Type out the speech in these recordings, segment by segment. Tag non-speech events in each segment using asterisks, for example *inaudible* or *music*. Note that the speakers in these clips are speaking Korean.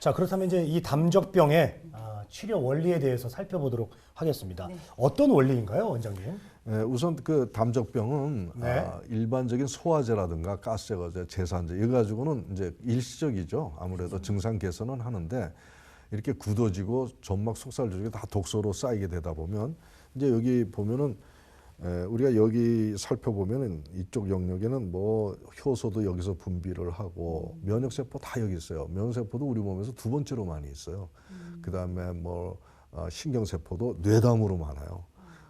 자 그렇다면 이제 이 담적병의 아, 치료 원리에 대해서 살펴보도록 하겠습니다. 네. 어떤 원리인가요, 원장님? 예, 우선 그 담적병은 네. 아, 일반적인 소화제라든가 가스 제거제, 제산제 이거 가지고는 이제 일시적이죠. 아무래도 증상 개선은 하는데 이렇게 굳어지고 점막 속살 조직이 다 독소로 쌓이게 되다 보면 이제 여기 보면은 에, 우리가 여기 살펴보면은 이쪽 영역에는 뭐 효소도 여기서 분비를 하고 면역 세포 다 여기 있어요. 면역 세포도 우리 몸에서 두 번째로 많이 있어요. 그다음에 뭐 어, 신경 세포도 뇌담으로 많아요.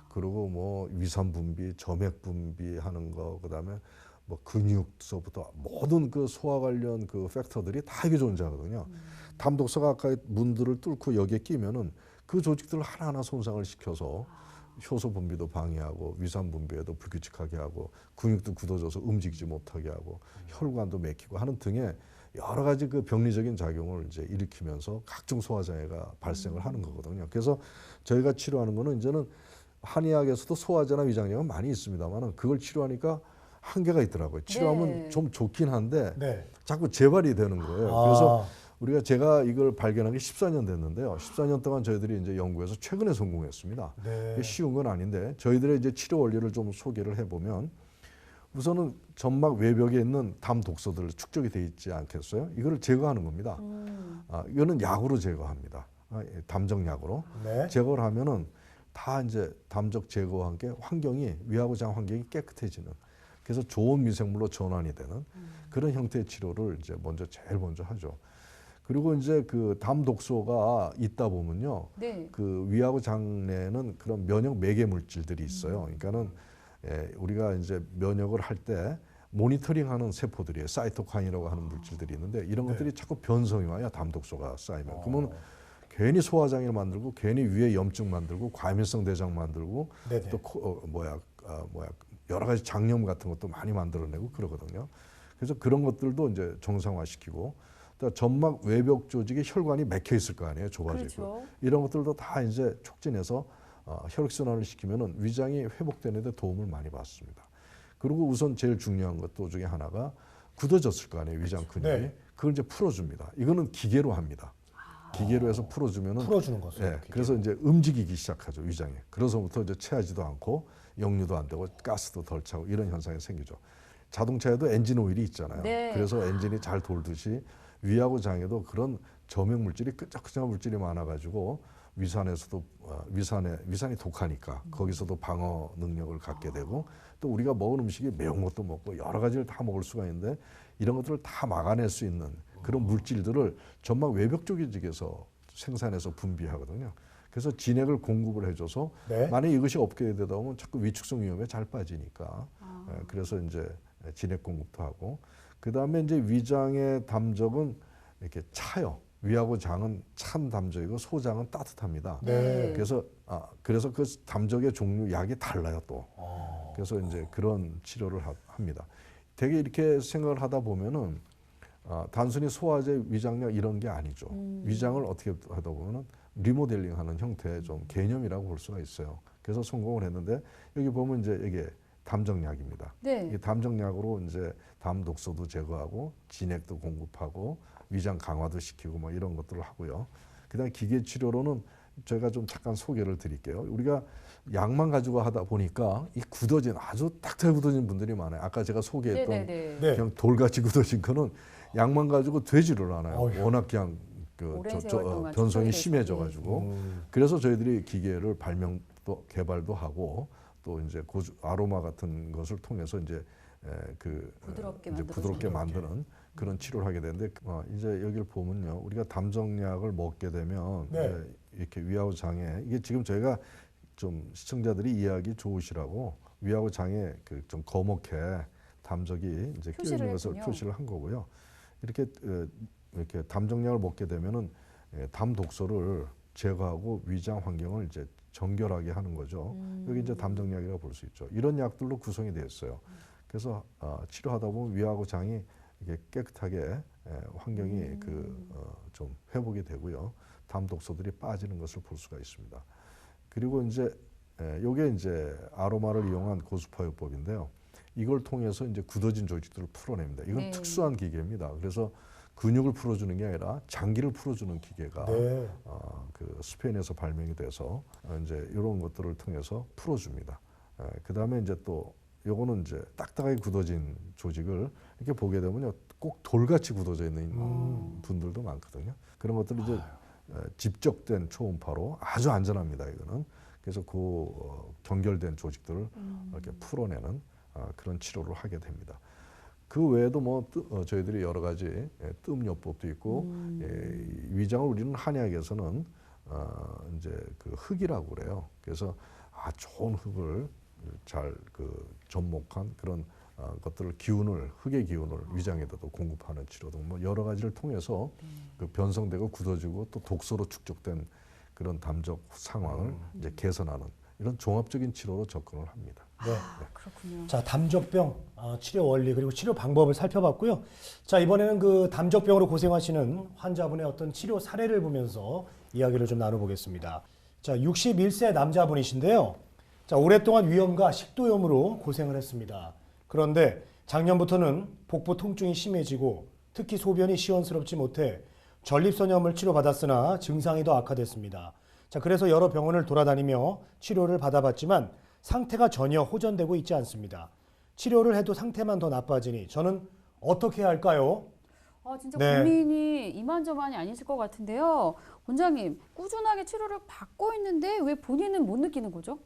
그리고 뭐 위산 분비, 점액 분비하는 거, 그 다음에 뭐 근육서부터 모든 그 소화 관련 그 팩터들이 다 여기 존재하거든요. 담독소가 아까 문들을 뚫고 여기에 끼면은 그 조직들을 하나하나 손상을 시켜서 효소 분비도 방해하고 위산 분비에도 불규칙하게 하고 근육도 굳어져서 움직이지 못하게 하고 혈관도 막히고 하는 등의 여러 가지 그 병리적인 작용을 이제 일으키면서 각종 소화 장애가 발생을 하는 거거든요. 그래서 저희가 치료하는 거는 이제는 한의학에서도 소화제나 위장약은 많이 있습니다만은 그걸 치료하니까 한계가 있더라고요. 치료하면 네. 좀 좋긴 한데 네. 자꾸 재발이 되는 거예요. 아. 그래서 우리가 제가 이걸 발견한 게 14년 됐는데요. 14년 동안 저희들이 이제 연구해서 최근에 성공했습니다. 네. 쉬운 건 아닌데 저희들의 이제 치료 원리를 좀 소개를 해보면 우선은 점막 외벽에 있는 담 독소들 축적이 돼 있지 않겠어요? 이거를 제거하는 겁니다. 음. 아, 이거는 약으로 제거합니다. 아, 예, 담정약으로 네. 제거를 하면은 다 이제 담적 제거와 함께 환경이 위하고 장 환경이 깨끗해지는 그래서 좋은 미생물로 전환이 되는 그런 형태의 치료를 이제 먼저 제일 먼저 하죠. 그리고 이제 그 담 독소가 있다 보면요. 네. 그 위하고 장내는 그런 면역 매개 물질들이 있어요. 그러니까는 예, 우리가 이제 면역을 할 때 모니터링하는 세포들이에요. 사이토카인이라고 하는 물질들이 있는데 이런 네. 것들이 자꾸 변성이 와요. 담 독소가 쌓이면. 어. 그러면 괜히 소화장애를 만들고 괜히 위에 염증 만들고 과민성 대장 만들고 네네. 또 코, 어, 뭐야 아, 뭐야 여러 가지 장염 같은 것도 많이 만들어내고 그러거든요. 그래서 그런 것들도 이제 정상화시키고 또 점막 외벽 조직에 혈관이 막혀 있을 거 아니에요. 좁아지고 그렇죠. 이런 것들도 다 이제 촉진해서 어, 혈액 순환을 시키면은 위장이 회복되는 데 도움을 많이 받습니다. 그리고 우선 제일 중요한 것도 중에 하나가 굳어졌을 거 아니에요. 위장 근육이. 네. 그걸 이제 풀어줍니다. 이거는 기계로 합니다. 기계로 해서 풀어주면은 풀어주는 것을. 예. 그래서 이제 움직이기 시작하죠 위장이. 그래서부터 이제 체하지도 않고 역류도 안 되고 가스도 덜 차고 이런 현상이 생기죠. 자동차에도 엔진 오일이 있잖아요. 네. 그래서 엔진이 잘 돌듯이 위하고 장에도 그런 점액 물질이 끄적끄적한 물질이 많아가지고 위산에서도 어, 위산에 위산이 독하니까 거기서도 방어 능력을 갖게 되고 또 우리가 먹은 음식이 매운 것도 먹고 여러 가지를 다 먹을 수가 있는데 이런 것들을 다 막아낼 수 있는 그런 물질들을 점막 외벽 조직에서 생산해서 분비하거든요. 그래서 진액을 공급을 해줘서 네. 만약 이것이 없게 되다 보면 자꾸 위축성 위험에 잘 빠지니까 아. 예, 그래서 이제 진액 공급도 하고 그 다음에 이제 위장의 담적은 이렇게 차요. 위하고 장은 찬 담적이고 소장은 따뜻합니다. 네. 그래서 아 그래서 그 담적의 종류 약이 달라요 또. 어. 그래서 이제 그런 치료를 하- 합니다. 되게 이렇게 생각을 하다 보면은 아, 단순히 소화제, 위장약 이런 게 아니죠. 음. 위장을 어떻게 하다 보면은 리모델링하는 형태의 좀 개념이라고 볼 수가 있어요. 그래서 성공을 했는데 여기 보면 이제 이게 담정약입니다. 네. 이 담정약으로 이제 담 독소도 제거하고 진액도 공급하고 위장 강화도 시키고 뭐 이런 것들을 하고요. 그다음에 기계 치료로는 제가 좀 잠깐 소개를 드릴게요. 우리가 약만 가지고 하다 보니까 이 굳어진 아주 딱딱하게 굳어진 분들이 많아요. 아까 제가 소개했던 네네네. 네. 그냥 돌같이 굳어진 거는 약만 가지고 되지를 않아요. 어휴. 워낙 그냥 그 저, 저, 어, 변성이 축적이 돼서. 심해져 가지고 음. 그래서 저희들이 기계를 발명도 개발도 하고 또 이제 고주, 아로마 같은 것을 통해서 이제 에, 그 어, 부드럽게 이제 부드럽게. 만드는 그런 치료를 하게 되는데 어, 이제 여기를 보면요 우리가 담정약을 먹게 되면 네. 이렇게 위하고 장에 이게 지금 저희가 좀 시청자들이 이해하기 좋으시라고 위하고 장에 그좀 거목해 담적이 이제 끼어 표시를 있는 것을 했군요. 표시를 한 거고요. 이렇게 어, 이렇게 담정약을 먹게 되면은 예, 담 독소를 제거하고 위장 환경을 이제 정결하게 하는 거죠. 음. 여기 이제 담정약이라고 볼 수 있죠. 이런 약들로 구성이 되어 있어요. 그래서 어, 치료하다 보면 위하고 장이 이게 깨끗하게 에, 환경이 음. 그 어, 좀 회복이 되고요. 담 독소들이 빠지는 것을 볼 수가 있습니다. 그리고 이제 에, 요게 이제 아로마를 이용한 고수파요법인데요. 이걸 통해서 이제 굳어진 조직들을 풀어냅니다. 이건 네. 특수한 기계입니다. 그래서 근육을 풀어주는 게 아니라 장기를 풀어주는 기계가 네. 어, 그 스페인에서 발명이 돼서 어, 이제 이런 것들을 통해서 풀어줍니다. 그 다음에 이제 또 요거는 이제 딱딱하게 굳어진 조직을 이렇게 보게 되면요 꼭 돌같이 굳어져 있는 분들도 많거든요. 그런 것들을 이제 어, 집적된 초음파로 아주 안전합니다. 이거는 그래서 그 어, 경결된 조직들을 이렇게 풀어내는 아, 그런 치료를 하게 됩니다. 그 외에도 뭐 뜨- 어, 저희들이 여러 가지 예, 뜸요법도 있고 예, 이 위장을 우리는 한의학에서는 어, 이제 그 흙이라고 그래요. 그래서 아 좋은 흙을 잘 그 접목한 그런 어, 것들을 기운을 흙의 기운을 위장에다도 공급하는 치료 등 뭐 여러 가지를 통해서 그 변성되고 굳어지고 또 독소로 축적된 그런 담적 상황을 이제 개선하는 이런 종합적인 치료로 접근을 합니다. 네. 아, 그렇군요. 자, 담적병 어, 치료 원리 그리고 치료 방법을 살펴봤고요. 자, 이번에는 그 담적병으로 고생하시는 환자분의 어떤 치료 사례를 보면서 이야기를 좀 나눠보겠습니다. 자, 61세 남자분이신데요. 자, 오랫동안 위염과 식도염으로 고생을 했습니다. 그런데 작년부터는 복부 통증이 심해지고 특히 소변이 시원스럽지 못해 전립선염을 치료받았으나 증상이 더 악화됐습니다. 자, 그래서 여러 병원을 돌아다니며 치료를 받아봤지만 상태가 전혀 호전되고 있지 않습니다. 치료를 해도 상태만 더 나빠지니 저는 어떻게 해야 할까요? 아, 진짜 네. 고민이 이만저만이 아니실 것 같은데요. 원장님, 꾸준하게 치료를 받고 있는데 왜 본인은 못 느끼는 거죠?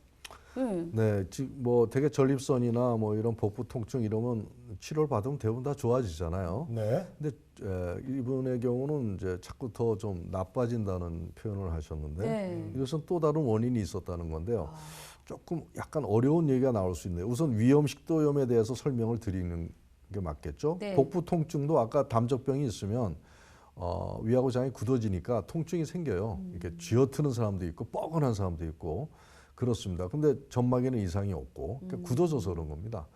네. 네, 지금 뭐 되게 전립선이나 뭐 이런 복부 통증 이러면 치료를 받으면 대부분 다 좋아지잖아요. 네. 근데 에, 이분의 경우는 이제 자꾸 더 좀 나빠진다는 표현을 하셨는데 네. 이것은 또 다른 원인이 있었다는 건데요. 조금 약간 어려운 얘기가 나올 수 있네요. 우선 위염 식도염에 대해서 설명을 드리는 게 맞겠죠. 네. 복부 통증도 아까 담적병이 있으면 어, 위하고 장이 굳어지니까 통증이 생겨요. 이렇게 쥐어트는 사람도 있고 뻐근한 사람도 있고 그렇습니다. 근데 점막에는 이상이 없고 그러니까 굳어져서 그런 겁니다.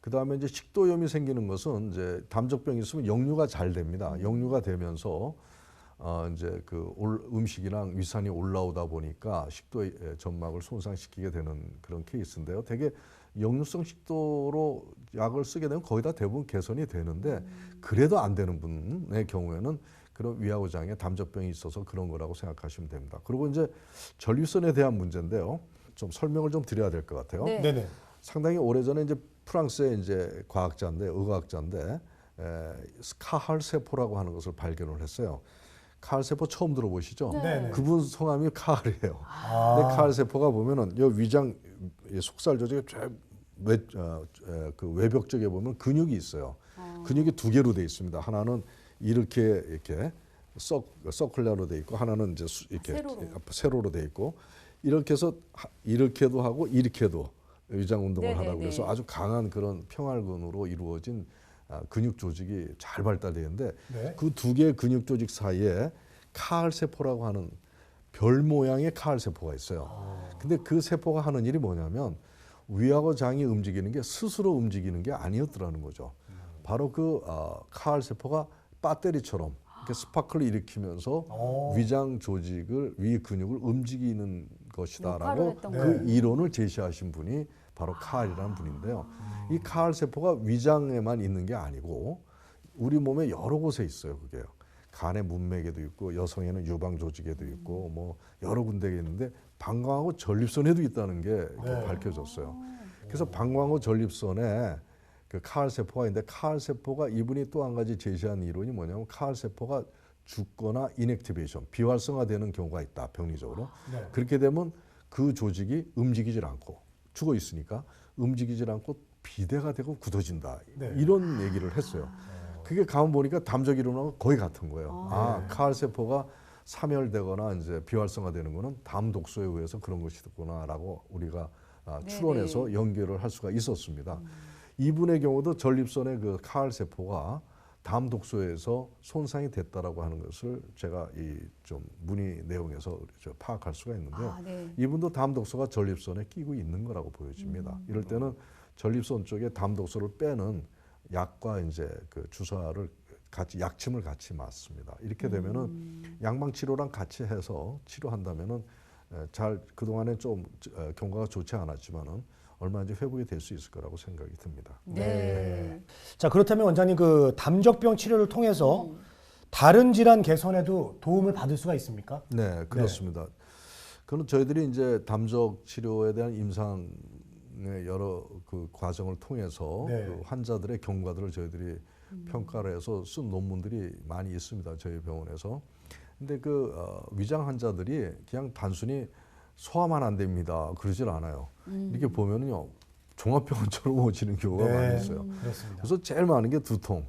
그 다음에 이제 식도염이 생기는 것은 이제 담적병이 있으면 역류가 잘 됩니다. 역류가 되면서 어 이제 그 올- 음식이랑 위산이 올라오다 보니까 식도의 점막을 손상시키게 되는 그런 케이스인데요. 되게 역류성 식도로 약을 쓰게 되면 거의 다 대부분 개선이 되는데 그래도 안 되는 분의 경우에는 그런 위하고장에 담적병이 있어서 그런 거라고 생각하시면 됩니다. 그리고 이제 전립선에 대한 문제인데요. 좀 설명을 좀 드려야 될 것 같아요. 네. 네네. 상당히 오래전에 이제 프랑스의 이제 과학자인데 의학자인데 에, 스카할 세포라고 하는 것을 발견을 했어요. 카할 세포 처음 들어보시죠? 네. 네네. 그분 성함이 카할이에요. 아. 근데 카할 세포가 보면은 요 위장 이 속살 조직에 쫙 외, 어, 에, 그 외벽 쪽에 보면 근육이 있어요. 근육이 두 개로 돼 있습니다. 하나는 이렇게 이렇게 서, 서클라로 돼 있고 하나는 이제 수- 이렇게 세로로. 세로로 돼 있고 이렇게 해서 하- 이렇게도 하고 이렇게도 위장 운동을 네네네. 하라고 그래서 아주 강한 그런 평활근으로 이루어진 아, 근육 조직이 잘 발달되는데 네. 그두 개의 근육 조직 사이에 카알 세포라고 하는 별 모양의 카알 세포가 있어요. 근데 그 세포가 하는 일이 뭐냐면 위하고 장이 움직이는 게 스스로 움직이는 게 아니었더라는 거죠. 바로 그 어, 카알 세포가 배터리처럼 이렇게 스파크를 일으키면서 오. 위장 조직을 위 근육을 움직이는 것이다라고 그 거예요. 이론을 제시하신 분이 바로 카알이라는 분인데요. 이 카알 세포가 위장에만 있는 게 아니고 우리 몸에 여러 곳에 있어요. 그게요. 간의 문맥에도 있고 여성에는 유방 조직에도 있고 뭐 여러 군데에 있는데 방광하고 전립선에도 있다는 게 네. 밝혀졌어요. 그래서 방광후 전립선에 그 카알 세포가 있는데 카알 세포가 이분이 또 한 가지 제시한 이론이 뭐냐면 카알 세포가 죽거나 인액티베이션 비활성화되는 경우가 있다 병리적으로 네. 그렇게 되면 그 조직이 움직이질 않고 죽어 있으니까 움직이질 않고 비대가 되고 굳어진다 네. 이런 얘기를 했어요. 그게 가만 보니까 담적 이론하고 거의 같은 거예요. 아, 네. 카알 세포가 사멸되거나 이제 비활성화되는 거는 담 독소에 의해서 그런 것이구나라고 우리가 아, 네네. 추론해서 연결을 할 수가 있었습니다. 이분의 경우도 전립선의 그 카알 세포가 담 독소에서 손상이 됐다라고 하는 것을 제가 이 좀 문의 내용에서 저 파악할 수가 있는데요. 아, 네. 이분도 담 독소가 전립선에 끼고 있는 거라고 보여집니다. 이럴 때는 전립선 쪽에 담 독소를 빼는 약과 이제 그 주사를 같이 약침을 같이 맞습니다. 이렇게 되면은 양방 치료랑 같이 해서 치료한다면은 에, 잘 그동안에 좀 에, 경과가 좋지 않았지만은 얼마든지 회복이 될 수 있을 거라고 생각이 듭니다. 네. 자, 그렇다면 원장님 그 담적병 치료를 통해서 다른 질환 개선에도 도움을 받을 수가 있습니까? 네, 그렇습니다. 그는 저희들이 이제 담적 치료에 대한 임상의 여러 그 과정을 통해서 네. 그 환자들의 경과들을 저희들이 평가를 해서 쓴 논문들이 많이 있습니다. 저희 병원에서. 근데 그 어, 위장 환자들이 그냥 단순히 소화만 안 됩니다. 그러질 않아요. 이렇게 보면은요. 종합병원처럼 *laughs* 오시는 경우가 많이 있어요. 네. 그렇습니다. 그래서 제일 많은 게 두통,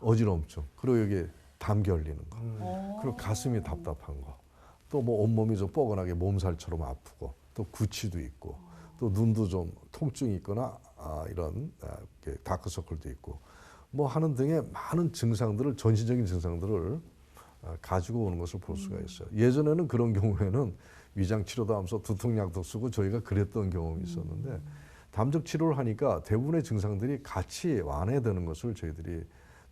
어지럼증, 그리고 여기 담 결리는 거. 어. 그리고 가슴이 답답한 거. 또 뭐 온몸이 좀 뻐근하게 몸살처럼 아프고 또 구취도 있고 또 눈도 좀 통증이 있거나 아, 이런 아, 이렇게 다크서클도 있고 뭐 하는 등의 많은 증상들을 전신적인 증상들을 아, 가지고 오는 것을 볼 수가 있어요. 예전에는 그런 경우에는 위장 치료도 하면서 두통약도 쓰고 저희가 그랬던 경험이 있었는데 담적 치료를 하니까 대부분의 증상들이 같이 완화되는 것을 저희들이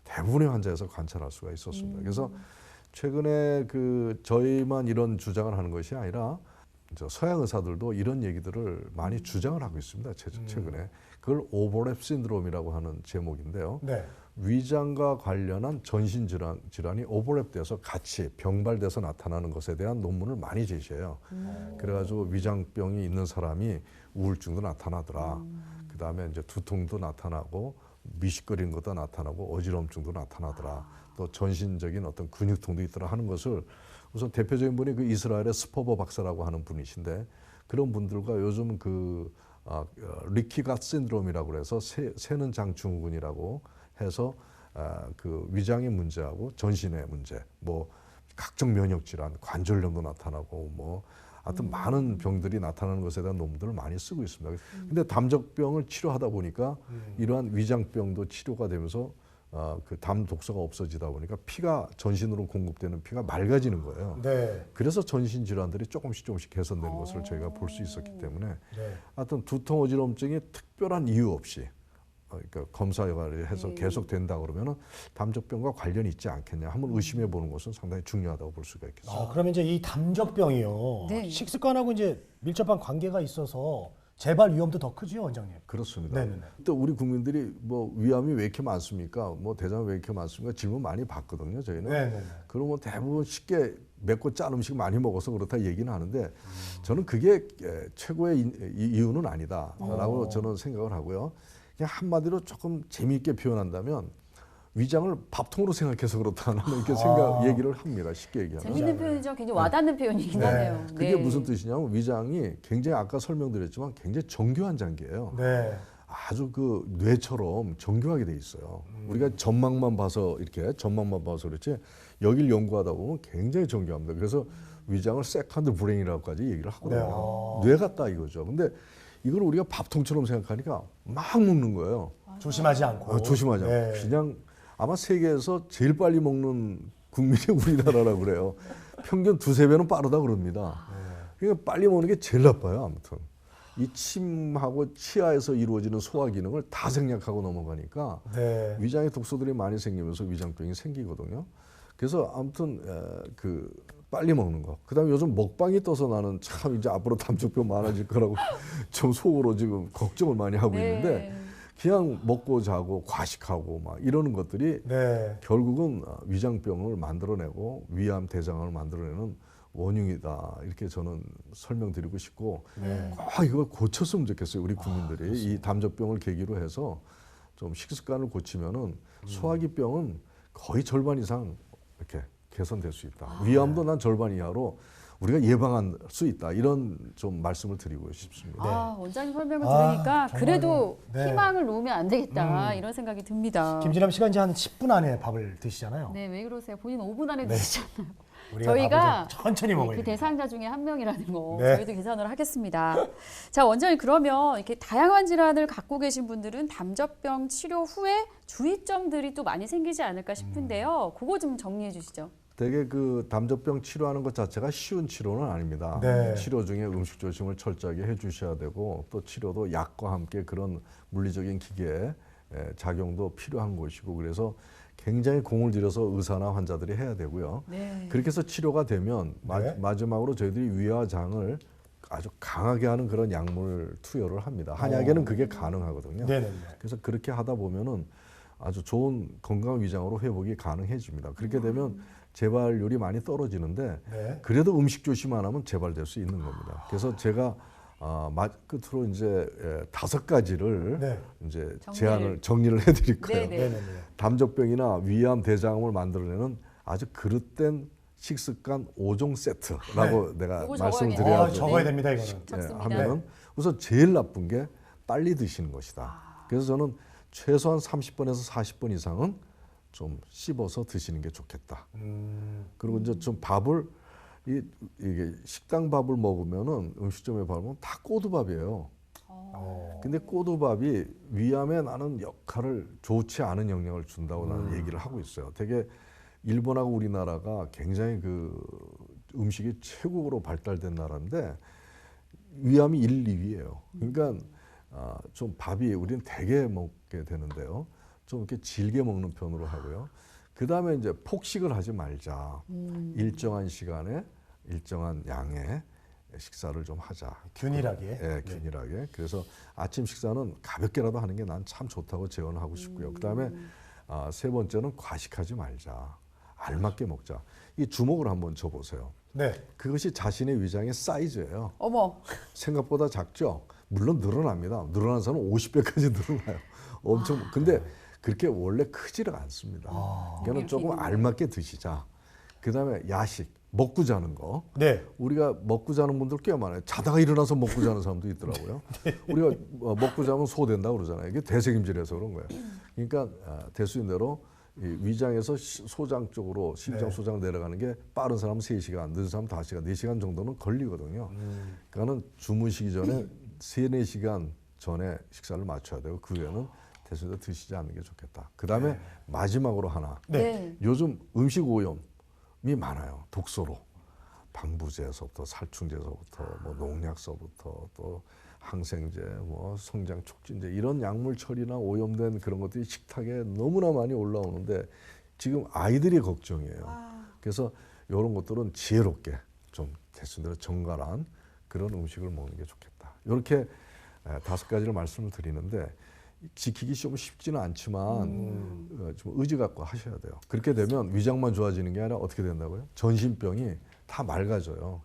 대부분의 환자에서 관찰할 수가 있었습니다. 그래서 최근에 그 저희만 이런 주장을 하는 것이 아니라 저 서양 의사들도 이런 얘기들을 많이 주장을 하고 있습니다. 최, 최근에 그걸 오버랩 신드롬이라고 하는 제목인데요. 네. 위장과 관련한 전신 질환 질환이 오버랩돼서 같이 병발돼서 나타나는 것에 대한 논문을 많이 제시해요. 그래가지고 위장병이 있는 사람이 우울증도 나타나더라. 그 다음에 이제 두통도 나타나고 미식거리는 것도 나타나고 어지럼증도 나타나더라. 또 전신적인 어떤 근육통도 있더라 하는 것을 우선 대표적인 분이 그 이스라엘의 스포버 박사라고 하는 분이신데 그런 분들과 요즘 그 아, 어, 리키갓 신드롬이라고 그래서 새, 새는 장 증후군이라고 해서 아, 그 위장의 문제하고 전신의 문제, 뭐 각종 면역 질환, 관절염도 나타나고 뭐 하여튼 많은 병들이 나타나는 것에 대한 논문들을 많이 쓰고 있습니다. 근데 담적병을 치료하다 보니까 이러한 위장병도 치료가 되면서 아, 그담 독소가 없어지다 보니까 피가 전신으로 공급되는 피가 맑아지는 거예요. 네. 그래서 전신 질환들이 조금씩 조금씩 개선되는 것을 저희가 볼 수 있었기 때문에 네. 하여튼 두통 어지럼증이 특별한 이유 없이 어, 그러니까 검사 역할을 해서 네. 계속 된다 그러면은 담적병과 관련이 있지 않겠냐 한번 의심해 보는 것은 상당히 중요하다고 볼 수가 있겠습니다. 아, 그러면 이제 이 담적병이요. 네. 식습관하고 이제 밀접한 관계가 있어서 재발 위험도 더 크죠, 원장님. 그렇습니다. 네네네. 또 우리 국민들이 뭐 위암이 왜 이렇게 많습니까? 뭐 대장 왜 이렇게 많습니까? 질문 많이 받거든요. 저희는. 네네네. 그러면 대부분 쉽게 맵고 짠 음식 많이 먹어서 그렇다 얘기는 하는데 저는 그게 에, 최고의 이- 이유는 아니다라고 어. 저는 생각을 하고요. 그냥 한마디로 조금 재미있게 표현한다면 위장을 밥통으로 생각해서 그렇다는 *laughs* 이렇게 생각 아. 얘기를 합니다. 쉽게 얘기하면. 재밌는 표현이죠. 굉장히 와닿는 표현이긴 네. 하네요. 그게 무슨 뜻이냐면 위장이 굉장히 아까 설명드렸지만 굉장히 정교한 장기예요. 네. 아주 그 뇌처럼 정교하게 돼 있어요. 우리가 전망만 봐서 이렇게 전망만 봐서 그렇지 여길 연구하다 보면 굉장히 정교합니다. 그래서 위장을 세컨드 브레인이라고까지 얘기를 하거든요. 네. 아. 뇌 같다 이거죠. 근데 이걸 우리가 밥통처럼 생각하니까 막 먹는 거예요. 조심하지 않고. 아, 조심하자. 네. 그냥 아마 세계에서 제일 빨리 먹는 국민이 *laughs* 우리나라라고 그래요. 평균 두세 배는 빠르다 그럽니다. 그러니까 빨리 먹는 게 제일 나빠요. 아무튼 이 침하고 치아에서 이루어지는 소화 기능을 다 생략하고 넘어가니까 네. 위장에 독소들이 많이 생기면서 위장병이 생기거든요. 그래서 아무튼 에, 그 빨리 먹는 거. 그다음에 요즘 먹방이 떠서 나는 참 이제 앞으로 담적병 많아질 거라고 *laughs* 좀 속으로 지금 걱정을 많이 하고 네. 있는데 그냥 먹고 자고 과식하고 막 이러는 것들이 네. 결국은 어, 위장병을 만들어내고 위암 대장암을 만들어내는 원흉이다 이렇게 저는 설명드리고 싶고 네. 꼭 이걸 고쳤으면 좋겠어요 우리 국민들이 이 담적병을 계기로 해서 좀 식습관을 고치면은 소화기병은 거의 절반 이상 이렇게 개선될 수 있다 위암도 난 절반 이하로 우리가 예방할 수 있다 이런 좀 말씀을 드리고 싶습니다. 아, 원장님 설명을 아, 들으니까 정말로. 그래도 네. 희망을 놓으면 안 되겠다 음. 이런 생각이 듭니다. 김진남 씨가 이제 한 10분 안에 밥을 드시잖아요. 네, 왜 그러세요? 본인 5분 안에 네. 드시잖아요. *laughs* 우리가 저희가 천천히 먹어야 그. 대상자 중에 한 명이라는 거 네. 저희도 계산을 하겠습니다. 자, 원장님 그러면 이렇게 다양한 질환을 갖고 계신 분들은 담적병 치료 후에 주의점들이 또 많이 생기지 않을까 싶은데요. 그거 좀 정리해 주시죠. 되게 그 담적병 치료하는 것 자체가 쉬운 치료는 아닙니다. 네. 치료 중에 음식 조심을 철저하게 해주셔야 되고 또 치료도 약과 함께 그런 물리적인 기계의 에, 작용도 필요한 것이고 그래서 굉장히 공을 들여서 의사나 환자들이 해야 되고요. 네. 그렇게 해서 치료가 되면 마, 네. 마 지막으로 저희들이 위와 장을 아주 강하게 하는 그런 약물 투여를 합니다. 한약에는 그게 가능하거든요. 네네네. 그래서 그렇게 하다 보면은 아주 좋은 건강 위장으로 회복이 가능해집니다. 그렇게 되면 재발률이 많이 떨어지는데 네. 그래도 음식 조심 안 하면 재발될 수 있는 겁니다. 그래서 제가 아, 마- 끝으로 이제 에, 다섯 가지를 네. 이제 정리를. 제안을 정리를 해드릴 거예요. 네, 네, 네, 네. 담저병이나 위암 대장암을 만들어내는 아주 그릇된 식습관 5종 세트라고 내가 요거 말씀을. 아, 드려야죠. 적어야 됩니다, 이거는. 예. 하면은 우선 제일 나쁜 게 빨리 드시는 것이다. 그래서 저는 최소한 30번에서 40번 이상은 좀 씹어서 드시는 게 좋겠다. 음, 그리고 이제 좀 밥을 이, 이게 식당 밥을 먹으면은 음식점에 먹으면 다 꼬두밥이에요. 어. 근데 꼬두밥이 위암에 나는 역할을 좋지 않은 영향을 준다고 나는 얘기를 하고 있어요. 되게 일본하고 우리나라가 굉장히 그 음식이 최고로 발달된 나라인데 위암이 1, 2위예요. 그러니까 아, 좀 밥이 우리는 되게 먹게 되는데요. 좀 이렇게 질게 먹는 편으로 하고요. 그 다음에 이제 폭식을 하지 말자. 일정한 시간에 일정한 양의 식사를 좀 하자. 균일하게. 예, 균일하게. 그래서 아침 식사는 가볍게라도 하는 게 난 참 좋다고 제언하고 싶고요. 그 다음에 아, 세 번째는 과식하지 말자. 알맞게 먹자. 이 주먹을 한번 줘보세요. 네. 그것이 자신의 위장의 사이즈예요. 어머, 생각보다 작죠. 물론 늘어납니다. 늘어난 사람은 50배까지 늘어나요. 엄청. 근데 그렇게 원래 크지를 않습니다. 그러니까 조금 알맞게 드시자. 그다음에 야식, 먹고 자는 거. 네. 우리가 먹고 자는 분들 꽤 많아요. 자다가 일어나서 먹고 자는 사람도 있더라고요. *laughs* 우리가 어, 먹고 자면 소된다 그러잖아요. 이게 대책임질에서 그런 거예요. 그러니까 아, 대수인 대로 이 위장에서 시- 소장 쪽으로 신장 네. 소장 내려가는 게 빠른 사람은 3시간, 늦은 사람은 5시간, 4시간 정도는 걸리거든요. 그러니까는 주무시기 전에 3, 4시간 전에 식사를 맞춰야 되고 그 후에는 대수인대 드시지 않는 게 좋겠다. 그 다음에 마지막으로 하나. 네. 네. 요즘 음식 오염이 많아요. 독소로. 방부제에서부터 살충제에서부터 뭐 농약서부터 또 항생제, 뭐 성장 촉진제 이런 약물 처리나 오염된 그런 것들이 식탁에 너무나 많이 올라오는데 지금 아이들이 걱정이에요. 그래서 이런 것들은 지혜롭게 좀 대신 대로 정갈한 그런 음식을 먹는 게 좋겠다. 이렇게 에, 다섯 가지를 말씀을 드리는데 지키기 좀 쉽지는 않지만 어, 좀 의지 갖고 하셔야 돼요. 그렇게 되면 위장만 좋아지는 게 아니라 어떻게 된다고요? 전신병이 다 맑아져요.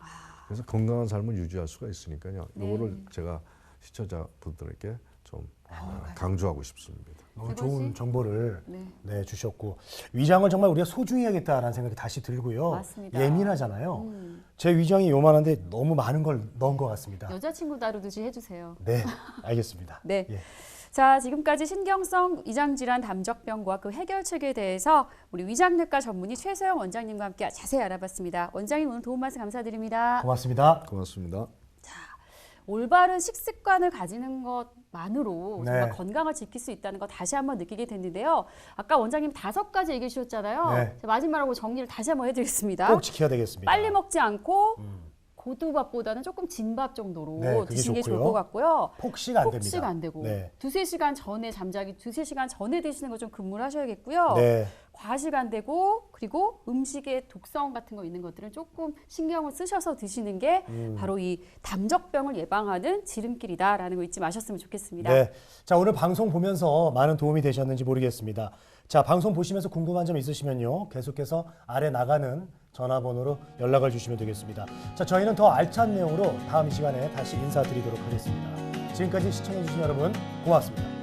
그래서 건강한 삶을 유지할 수가 있으니까요. 이거를 제가 시청자분들에게 좀 어, 강조하고 싶습니다. 너무 세 좋은? 정보를 네. 네, 주셨고 위장을 정말 우리가 소중히 해야겠다라는 생각이 다시 들고요. 맞습니다. 예민하잖아요. 음. 제 위장이 요만한데 너무 많은 걸 넣은 것 같습니다. 여자친구 다루듯이 해주세요. 네, 알겠습니다. 네. 예. 자, 지금까지 신경성 위장질환 담적병과 그 해결책에 대해서 우리 위장내과 전문의 최소영 원장님과 함께 자세히 알아봤습니다. 원장님 오늘 도움 말씀 감사드립니다. 고맙습니다. 고맙습니다. 올바른 식습관을 가지는 것만으로 네. 정말 건강을 지킬 수 있다는 거 다시 한번 느끼게 됐는데요. 아까 원장님 다섯 가지 얘기해 주셨잖아요. 네. 자, 마지막으로 정리를 다시 한번 해드리겠습니다. 꼭 지켜야 되겠습니다. 빨리 먹지 않고 고두밥보다는 조금 진밥 정도로 네, 드시는 게 좋을 좋고요. 것 같고요. 폭식 안 됩니다. 폭식 안 되고 네. 두세 시간 전에 잠자기 두세 시간 전에 드시는 거좀 근무를 하셔야겠고요. 네. 과식 안 되고 그리고 음식에 독성 같은 거 있는 것들은 조금 신경을 쓰셔서 드시는 게 음. 바로 이 담적병을 예방하는 지름길이다라는 거 잊지 마셨으면 좋겠습니다. 네. 자, 오늘 방송 보면서 많은 도움이 되셨는지 모르겠습니다. 자, 방송 보시면서 궁금한 점 있으시면요. 계속해서 아래 나가는 전화번호로 연락을 주시면 되겠습니다. 자, 저희는 더 알찬 내용으로 다음 시간에 다시 인사드리도록 하겠습니다. 지금까지 시청해주신 여러분 고맙습니다.